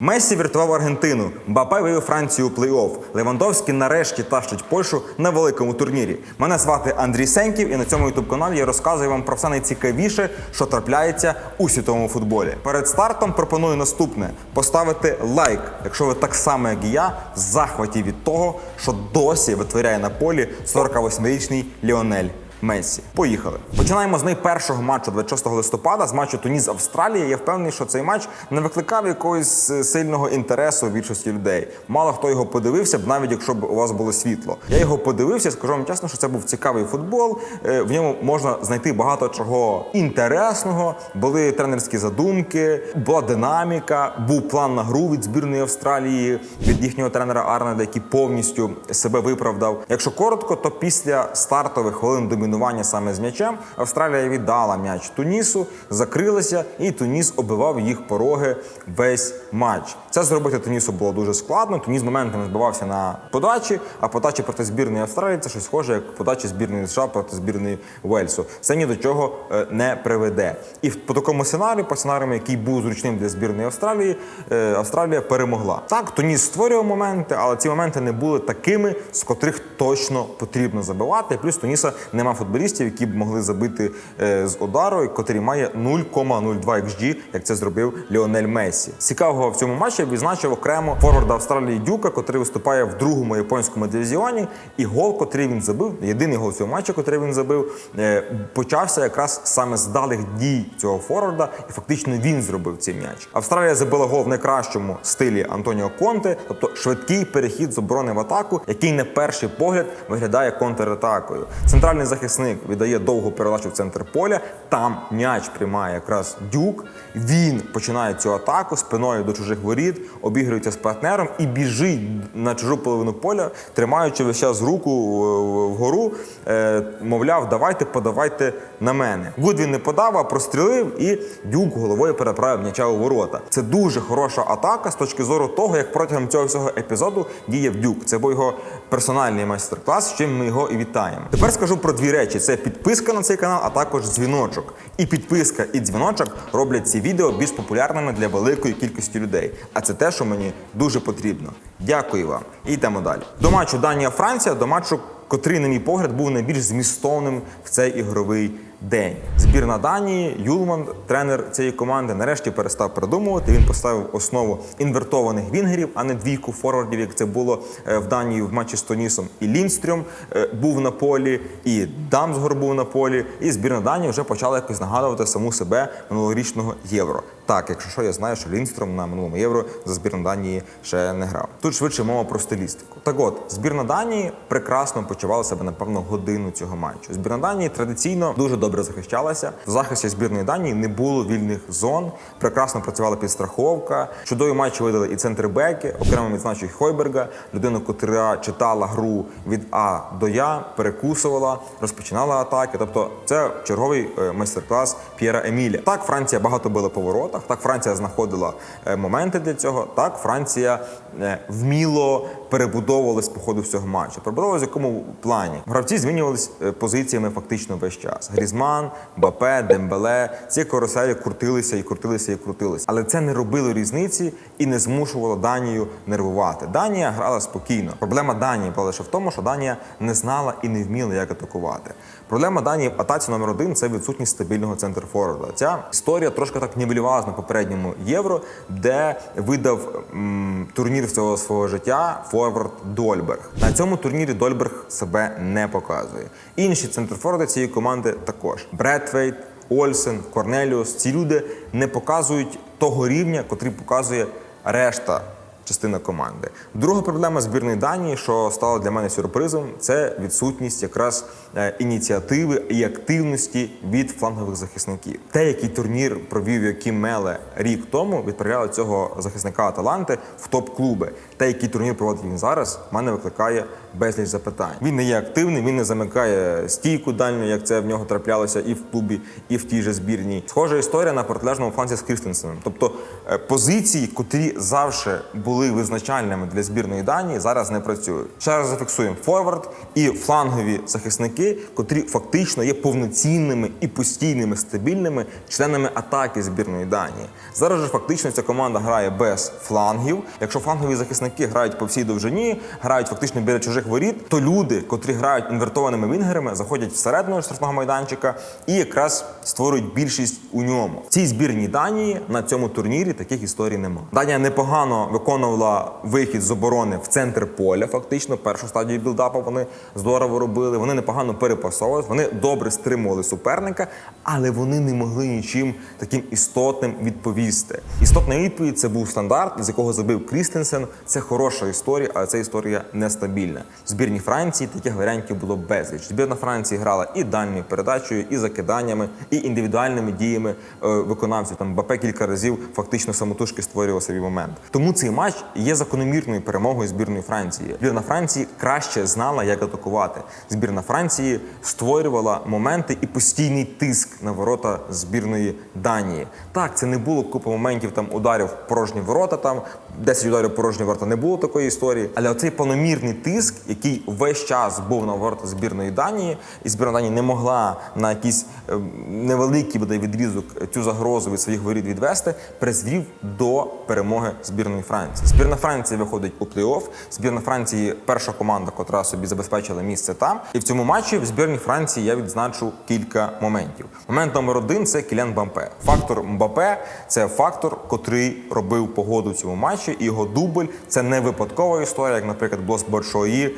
Месі врятував Аргентину. Бапе вивів Францію у плей-офф. Левандовський нарешті тащить Польщу на великому турнірі. Мене звати Андрій Сеньків, і на цьому ютуб каналі я розказую вам про все найцікавіше, що трапляється у світовому футболі. Перед стартом пропоную наступне: поставити лайк, якщо ви так само, як і я, в захваті від того, що досі витворяє на полі 48-річний Ліонель. Месі. Поїхали. Починаємо з найпершого матчу 26 листопада, з матчу Туніс Австралія. Я впевнений, що цей матч не викликав якогось е, сильного інтересу у більшості людей. Мало хто його подивився б, навіть якщо б у вас було світло. Я його подивився, скажу вам чесно, що це був цікавий футбол. Е, В ньому можна знайти багато чого інтересного. Були тренерські задумки, була динаміка, був план на гру від збірної Австралії від їхнього тренера Арнеда, який повністю себе виправдав. Якщо коротко, то після стартових хвилин домінування саме з м'ячем Австралія віддала м'яч Тунісу, закрилася, і Туніс оббивав їх пороги весь матч. Це зробити Тунісу було дуже складно. Туніс моментами збивався на подачі, а подачі проти збірної Австралії це щось схоже, як подачі збірної США проти збірної Уельсу. Це ні до чого е, не приведе. І по такому сценарію, по сценарію, який був зручним для збірної Австралії, е, Австралія перемогла. Так, Туніс створював моменти, але ці моменти не були такими, з котрих точно потрібно забивати. Плюс Туніса нема футболістів, які б могли забити е, з удару, котрий має 0,02 XG, як це зробив Ліонель Месі. Цікавого в цьому матчі відзначив окремо форварда Австралії Дюка, котрий виступає в другому японському дивізіоні. І гол, котрий він забив, єдиний гол в цьому матчі, котрий він забив, е, почався якраз саме з далих дій цього форварда, і фактично він зробив цей м'яч. Австралія забила гол в найкращому стилі Антоніо Конте, тобто швидкий перехід з оборони в атаку, який на перший погляд виглядає контратакою. Центральний захисник віддає довгу передачу в центр поля. Там м'яч приймає якраз дюк. Він починає цю атаку спиною до чужих воріт, обігрується з партнером і біжить на чужу половину поля, тримаючи весь час руку е, вгору. Е, мовляв, давайте, подавайте на мене. Гудвін не подав, а прострілив, і дюк головою переправив м'яча у ворота. Це дуже хороша атака з точки зору того, як протягом цього всього епізоду діяв дюк. Це був його персональний майстер-клас, з чим ми його і вітаємо. Тепер скажу про дві речі: це підписка на цей канал, а також дзвіночок. І підписка, і дзвіночок роблять ці відео більш популярними для великої кількості людей. А це те, що мені дуже потрібно. Дякую вам. І йдемо далі. До матчу Данія-Франція, до матчу, котрий, на мій погляд, був найбільш змістовним в цей ігровий день. Збірна Данії, Юлман, тренер цієї команди, нарешті перестав придумувати. Він поставив основу інвертованих вінгерів, а не двійку форвардів, як це було е, в Данії в матчі з Тонісом. І Лінстрюм е, був на полі, і Дамсгор був на полі. І збірна Данії вже почала якось нагадувати саму себе минулорічного євро. Так, якщо що, я знаю, що Лінстром на минулому євро за збірну Данії ще не грав. Тут швидше мова про стилістику. Так от, збірна Данії прекрасно почувала себе, напевно, годину цього матчу. Збірна Данії традиційно дуже добре захищалася. В захисті збірної Данії не було вільних зон. Прекрасно працювала підстраховка. Чудові матчі видали і центрбеки. Окремо відзначу Хойберга, людину, котра читала гру від А до Я, перекусувала, розпочинала атаки. Тобто, це черговий е, майстер-клас П'єра Еміля. Так, Франція багато била по воротах. Так, Франція знаходила е, моменти для цього. Так, Франція е, вміло перебудовувалась по ходу всього матчу. Перебудовувалась в якому плані? Гравці змінювались е, позиціями фактично весь час. Грізман, Бапе, Дембеле. Ці каруселі крутилися і крутилися і крутилися. Але це не робило різниці і не змушувало Данію нервувати. Данія грала спокійно. Проблема Данії була лише в тому, що Данія не знала і не вміла, як атакувати. Проблема Данії в атаці номер один це відсутність стабільного центрфорварда. Ця історія трошки так нівелювалась на попередньому євро, де видав м, турнір всього свого життя форвард Дольберг. На цьому турнірі Дольберг себе не показує. Інші центрфорварди цієї команди також. Бретвейт, Ольсен, Корнеліус. Ці люди не показують того рівня, котрий показує решта частина команди. Друга проблема збірної Данії, що стало для мене сюрпризом, це відсутність якраз е, ініціативи і активності від флангових захисників. Те, який турнір провів Яким Меле рік тому, відправляли цього захисника Аталанти в топ-клуби. Те, який турнір проводить він зараз, мене викликає безліч запитань. Він не є активним, він не замикає стійку дальню, як це в нього траплялося і в клубі, і в тій же збірній. Схожа історія на протилежному фланзі з Крістенсеном. Тобто е, позиції, котрі завжди були визначальними для збірної Данії, зараз не працюють. Ще раз зафіксуємо форвард і флангові захисники, котрі фактично є повноцінними і постійними стабільними членами атаки збірної Данії. Зараз же фактично ця команда грає без флангів. Якщо флангові захисники грають по всій довжині, грають фактично біля чужих воріт, то люди, котрі грають інвертованими вінгерами, заходять всередину штрафного майданчика і якраз створюють більшість у ньому. В цій збірній Данії на цьому турнірі таких історій нема. Данія непогано виконувала вихід з оборони в центр поля. Фактично, першу стадію білдапу вони здорово робили. Вони непогано перепасовували, вони добре стримували суперника, але вони не могли нічим таким істотним відповісти. Істотна відповідь це був стандарт, з якого забив Крістенсен. Це хороша історія, але ця історія нестабільна. В збірній Франції таких варіантів було безліч. Збірна Франції грала і дальньою передачею, і закиданнями, і індивідуальними діями е, виконавців. Там Бапе кілька разів фактично самотужки створював собі момент. Тому цей матч є закономірною перемогою збірної Франції. Збірна Франції краще знала, як атакувати. Збірна Франції створювала моменти і постійний тиск на ворота збірної Данії. Так, це не було купа моментів там ударів порожні ворота. Там 10 ударів порожні ворота не було такої історії. Але оцей планомірний тиск, який весь час був на ворота збірної Данії, і збірна Данії не могла на якийсь е, невеликий буде відрізок цю загрозу від своїх воріт відвести, призвів до перемоги збірної Франції. Збірна Франції виходить у плей-офф. Збірна Франції перша команда, котра собі забезпечила місце там. І в цьому матчі в збірній Франції я відзначу кілька моментів. Момент номер один це Кілян Бампе. Фактор Мбапе це фактор, котрий робив погоду в цьому матчі. І його дубль це не випадкова історія, як, наприклад, Блос Боршої, е,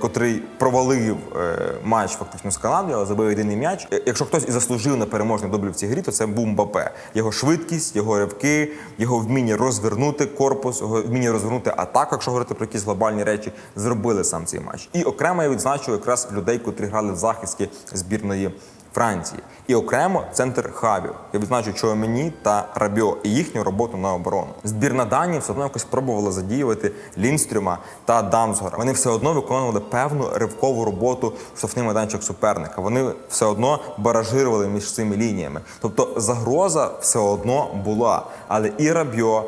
котрий провалив е, матч фактично з Канадою, але забив єдиний м'яч. Е, Якщо хтось і заслужив на переможний дубль в цій грі, то це Бумбапе. Його швидкість, його ривки, його вміння розвернути корпус, його вміння розвернути атаку, якщо говорити про якісь глобальні речі, зробили сам цей матч. І окремо я відзначу якраз людей, котрі грали в захисті збірної. Франції і окремо центр хабів. Я відзначу Чуамені та Рабіо і їхню роботу на оборону. Збірна Данії все одно якось пробувала задіювати Лінстрюма та Дамсгора. Вони все одно виконували певну ривкову роботу в штрафний майданчик суперника. Вони все одно баражирували між цими лініями. Тобто загроза все одно була. Але і Рабіо,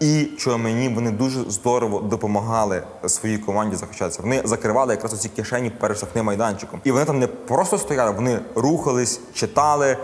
і Чуамені вони дуже здорово допомагали своїй команді захищатися. Вони закривали якраз оці кишені перед майданчиком. І вони там не просто стояли, вони рухались, читали,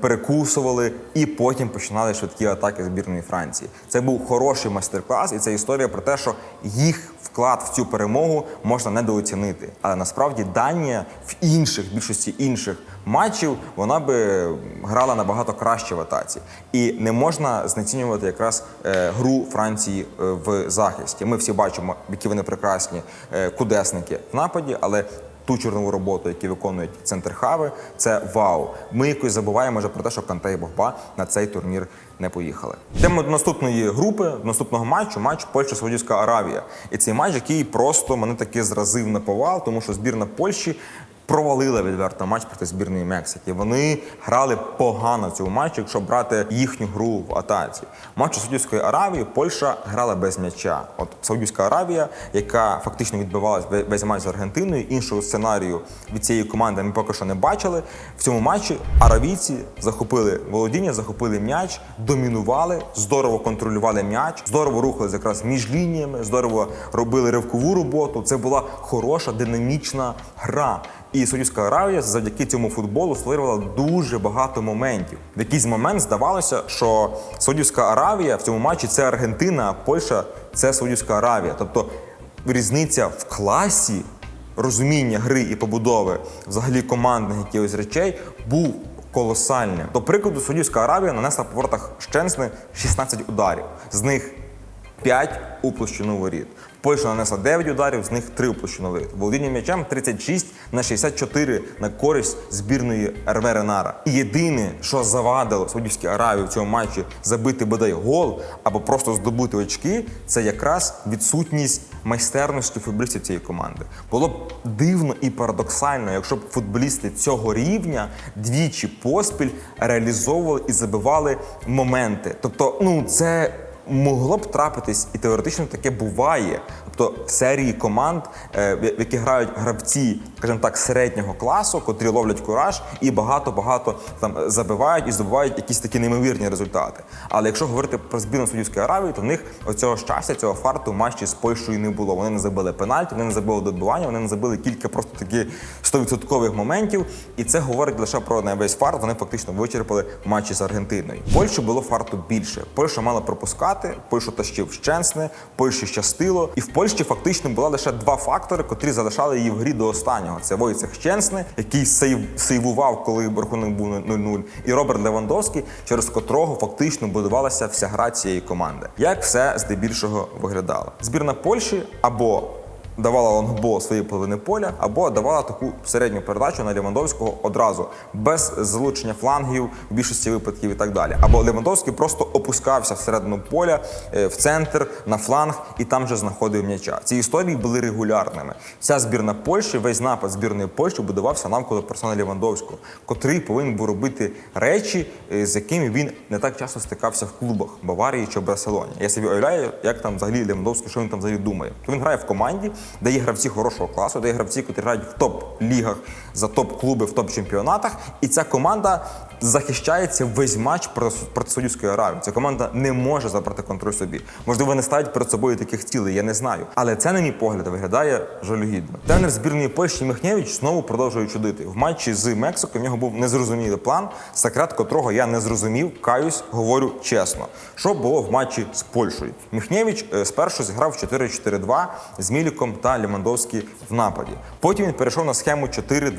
перекусували і потім починали швидкі атаки збірної Франції. Це був хороший майстер-клас, і це історія про те, що їх вклад в цю перемогу можна недооцінити. Але насправді Данія в інших більшості інших матчів вона би грала набагато краще в атаці. І не можна знецінювати якраз е, гру Франції е, в захисті. Ми всі бачимо, які вони прекрасні е, кудесники в нападі, але ту чорнову роботу, яку виконують центр хави, це вау. Ми якось забуваємо вже про те, що Канте і Богба на цей турнір не поїхали. Йдемо до наступної групи, до наступного матчу, матч Польща Саудівська Аравія. І цей матч, який просто мене таки зразив на повал, тому що збірна Польщі. Провалила відверто матч проти збірної Мексики. Вони грали погано в цьому матчі, якщо брати їхню гру в атаці. Матч у Саудівської Аравії Польща грала без м'яча. От Саудівська Аравія, яка фактично відбивалась ве- весь матч з Аргентиною, іншого сценарію від цієї команди ми поки що не бачили. В цьому матчі аравійці захопили володіння, захопили м'яч, домінували, здорово контролювали м'яч, здорово рухались якраз між лініями, здорово робили ривкову роботу. Це була хороша динамічна гра. І Саудівська Аравія завдяки цьому футболу створювала дуже багато моментів. В якийсь момент здавалося, що Саудівська Аравія в цьому матчі це Аргентина, а Польща це Саудівська Аравія. Тобто різниця в класі розуміння гри і побудови взагалі командних якихось речей був колосальним. До прикладу, Саудівська Аравія нанесла по воротах Щенсни 16 ударів. З них 5 у площину воріт. Польща нанесла 9 ударів, з них 3 у площину воріт. Володіння м'ячем 36 на 64 на користь збірної РВ Ренара. І єдине, що завадило Саудівській Аравії в цьому матчі забити бодай гол або просто здобути очки, це якраз відсутність майстерності футболістів цієї команди. Було б дивно і парадоксально, якщо б футболісти цього рівня двічі поспіль реалізовували і забивали моменти. Тобто, ну це могло б трапитись, і теоретично таке буває. Тобто серії команд, е, в які грають гравці, скажімо так, середнього класу, котрі ловлять кураж і багато-багато там забивають і здобувають якісь такі неймовірні результати. Але якщо говорити про збірну Саудівської Аравії, то в них оцього щастя, цього фарту в матчі з Польщею не було. Вони не забили пенальті, вони не забили добивання, вони не забили кілька просто таких 100% моментів. І це говорить лише про не весь фарт. Вони фактично вичерпали матчі з Аргентиною. Польщі було фарту більше. Польща мала пропускати, Польщу тащив Щенсне, Польщі щастило. І в Польщі фактично була лише два фактори, котрі залишали її в грі до останнього. Це Войцех Щенсне, який сейв, сейвував, коли рахунок був 0-0, і Роберт Левандовський, через котрого фактично будувалася вся гра цієї команди. Як все здебільшого виглядало? Збірна Польщі або давала лонгбол своєї половини поля, або давала таку середню передачу на Левандовського одразу, без залучення флангів в більшості випадків і так далі. Або Левандовський просто опускався всередину поля, е, в центр, на фланг і там же знаходив м'яча. Ці історії були регулярними. Вся збірна Польщі, весь напад збірної Польщі будувався навколо персони Левандовського, котрий повинен був робити речі, е, з якими він не так часто стикався в клубах Баварії чи Барселоні. Я собі уявляю, як там взагалі Левандовський, що він там взагалі думає. То він грає в команді, де є гравці хорошого класу, де є гравці, які грають в топ-лігах за топ-клуби в топ-чемпіонатах, і ця команда захищається весь матч проти, Саудівської Аравії. Ця команда не може забрати контроль собі. Можливо, не ставить перед собою таких цілей, я не знаю. Але це, на мій погляд, виглядає жалюгідно. Тренер збірної Польщі Михнєвич знову продовжує чудити. В матчі з Мексикою в нього був незрозумілий план, секрет котрого я не зрозумів. Каюсь, говорю чесно. Що було в матчі з Польщею? Міхнєвич е, спершу зіграв 4-4-2 з Міліком та Лімандовський в нападі. Потім він перейшов на схему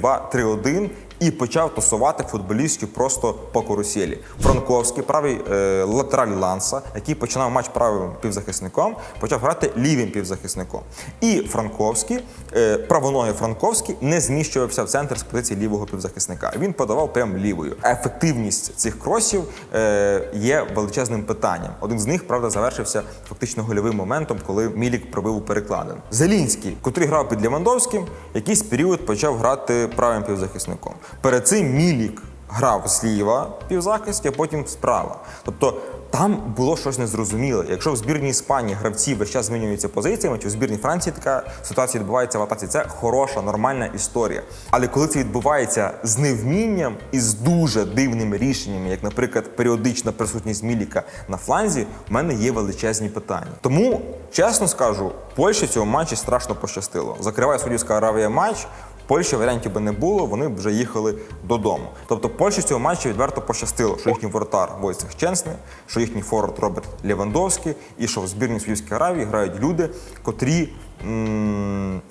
4-2-3-1 і почав тусувати футболістів просто по каруселі. Франковський, правий е, латераль Ланса, який починав матч правим півзахисником, почав грати лівим півзахисником. І Франковський, е, правоногий Франковський, не зміщувався в центр з позиції лівого півзахисника. Він подавав прям лівою. Ефективність цих кросів е, є величезним питанням. Один з них, правда, завершився фактично гольовим моментом, коли Мілік пробив у перекладин. Зелінський, котрий грав під Лівандовським, якийсь період почав грати правим півзахисником. Перед цим Мілік грав зліва півзахисті, а потім справа. Тобто там було щось незрозуміле. Якщо в збірній Іспанії гравці весь час змінюються позиціями, чи в збірній Франції така ситуація відбувається в атаці, це хороша, нормальна історія. Але коли це відбувається з невмінням і з дуже дивними рішеннями, як, наприклад, періодична присутність Міліка на фланзі, в мене є величезні питання. Тому, чесно скажу, Польщі в цьому матчі страшно пощастило. Закриває Саудівська Аравія матч. Польщі варіантів би не було, вони б вже їхали додому. Тобто Польщі цього матчі відверто пощастило, що їхній воротар Войцех Ченсний, що їхній форвард Роберт Лєвандовський і що в збірній Саудівської Аравії грають люди, котрі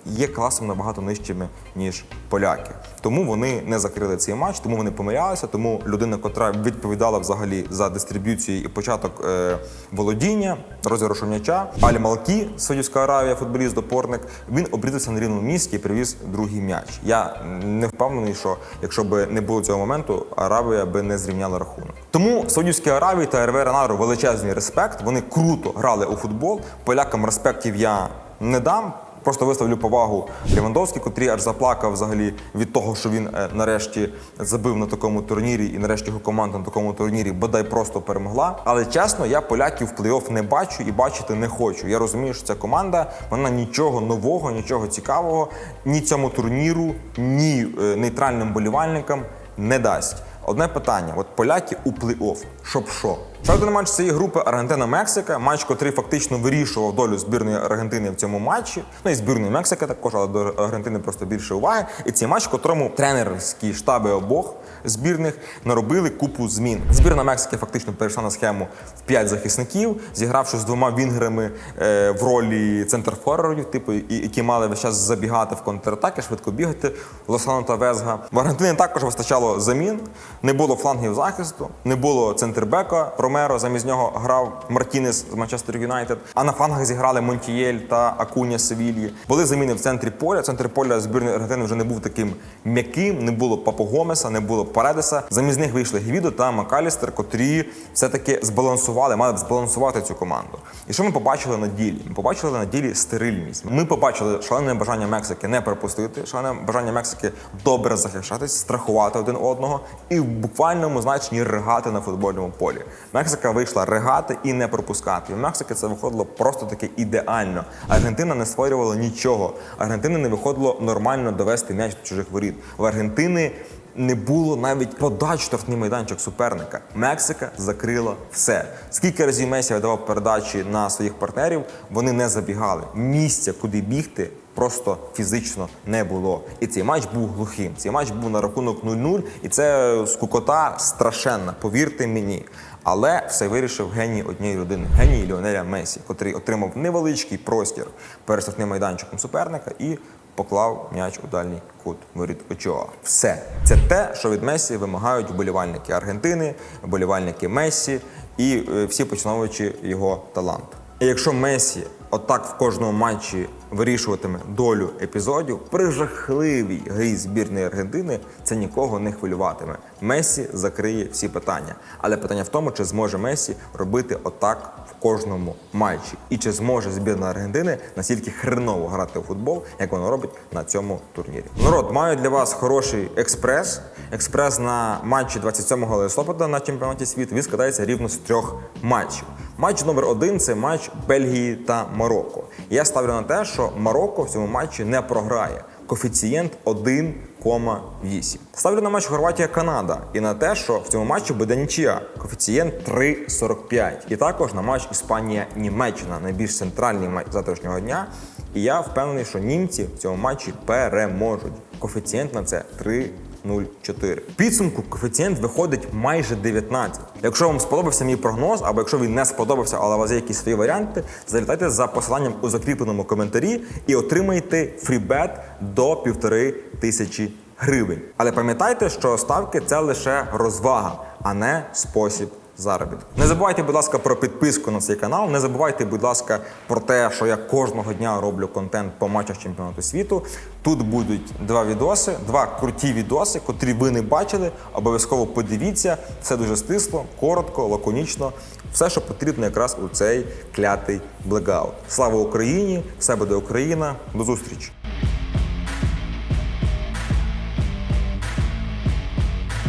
є класом набагато нижчими, ніж поляки. Тому вони не закрили цей матч, тому вони помилялися. Тому людина, котра відповідала взагалі за дистриб'юцію і початок е, володіння, розіграшу м'яча, Алі Малкі, Саудівська Аравія, футболіст, опорник, він обрізався на рівному місці і привіз другий м'яч. Я не впевнений, що якщо б не було цього моменту, Аравія би не зрівняла рахунок. Тому Саудівській Аравії та РВ Ренару величезний респект. Вони круто грали у футбол. Полякам респектів я не дам. Просто виставлю повагу Лівандовський, котрий аж заплакав взагалі від того, що він е, нарешті забив на такому турнірі, і нарешті його команда на такому турнірі бодай просто перемогла. Але чесно, я поляків в плей-офф не бачу і бачити не хочу. Я розумію, що ця команда вона нічого нового, нічого цікавого ні цьому турніру, ні е, нейтральним болівальникам не дасть. Одне питання: от поляки у плей-офф, щоб що? Ще матч цієї групи Аргентина-Мексика, матч, котрий фактично вирішував долю збірної Аргентини в цьому матчі. Ну і збірної Мексики також, але до Аргентини просто більше уваги. І цей матч, котрому тренерські штаби обох збірних наробили купу змін. Збірна Мексики фактично перейшла на схему в п'ять захисників, зігравши з двома вінгерами е, в ролі центрфорвардів, типу, які мали весь час забігати в контратаки, швидко бігати. Лосано та Везга. В Аргентині також вистачало замін. Не було флангів захисту, не було центрбека. Ромеро замість нього грав Мартінес з Манчестер Юнайтед. А на флангах зіграли Монтієль та Акуня Севільї. Були заміни в центрі поля. Центр поля збірної Аргентини вже не був таким м'яким. Не було Папо Гомеса, не було Паредеса. Замість них вийшли Гвідо та Макалістер, котрі все-таки збалансували, мали б збалансувати цю команду. І що ми побачили на ділі? Ми побачили на ділі стерильність. Ми побачили шалене бажання Мексики не пропустити, шалене бажання Мексики добре захищатись, страхувати один одного і в буквальному значенні ригати на футбольному полі. Мексика вийшла регати і не пропускати. І в Мексики це виходило просто таки ідеально. Аргентина не створювала нічого. Аргентина не виходило нормально довести м'яч до чужих воріт. В Аргентини не було навіть подач штрафний майданчик суперника. Мексика закрила все. Скільки разів Месі видавав передачі на своїх партнерів, вони не забігали. Місця, куди бігти, просто фізично не було. І цей матч був глухим. Цей матч був на рахунок 0-0, і це скукота страшенна, повірте мені. Але все вирішив геній однієї людини, геній Ліонеля Месі, котрий отримав невеличкий простір перед штрафним майданчиком суперника і поклав м'яч у дальній кут воріт Очоа. Все це те, що від Месі вимагають вболівальники Аргентини, вболівальники Месі і е, всі поціновувачі його таланту. І якщо Месі отак в кожному матчі вирішуватиме долю епізодів, при жахливій грі збірної Аргентини це нікого не хвилюватиме. Месі закриє всі питання. Але питання в тому, чи зможе Месі робити отак кожному матчі, і чи зможе збірна Аргентини настільки хреново грати у футбол, як воно робить на цьому турнірі. Народ, маю для вас хороший експрес. Експрес на матчі 27 листопада на чемпіонаті світу. Він складається рівно з трьох матчів. Матч номер один це матч Бельгії та Марокко. Я ставлю на те, що Марокко в цьому матчі не програє. Коефіцієнт 1,8. Ставлю на матч Хорватія-Канада і на те, що в цьому матчі буде нічия. Коефіцієнт 3,45. І також на матч Іспанія-Німеччина, найбільш центральний матч завтрашнього дня. І я впевнений, що німці в цьому матчі переможуть. Коефіцієнт на це 3. 0,4. В підсумку коефіцієнт виходить майже 19. Якщо вам сподобався мій прогноз, або якщо він не сподобався, але у вас є якісь свої варіанти, залітайте за посиланням у закріпленому коментарі і отримайте фрібет до півтори тисячі гривень. Але пам'ятайте, що ставки це лише розвага, а не спосіб заробітку. Не забувайте, будь ласка, про підписку на цей канал. Не забувайте, будь ласка, про те, що я кожного дня роблю контент по матчах чемпіонату світу. Тут будуть два відоси, два круті відоси, котрі ви не бачили. Обов'язково подивіться. Все дуже стисло, коротко, лаконічно. Все, що потрібно якраз у цей клятий блекаут. Слава Україні! Все буде Україна. До зустрічі!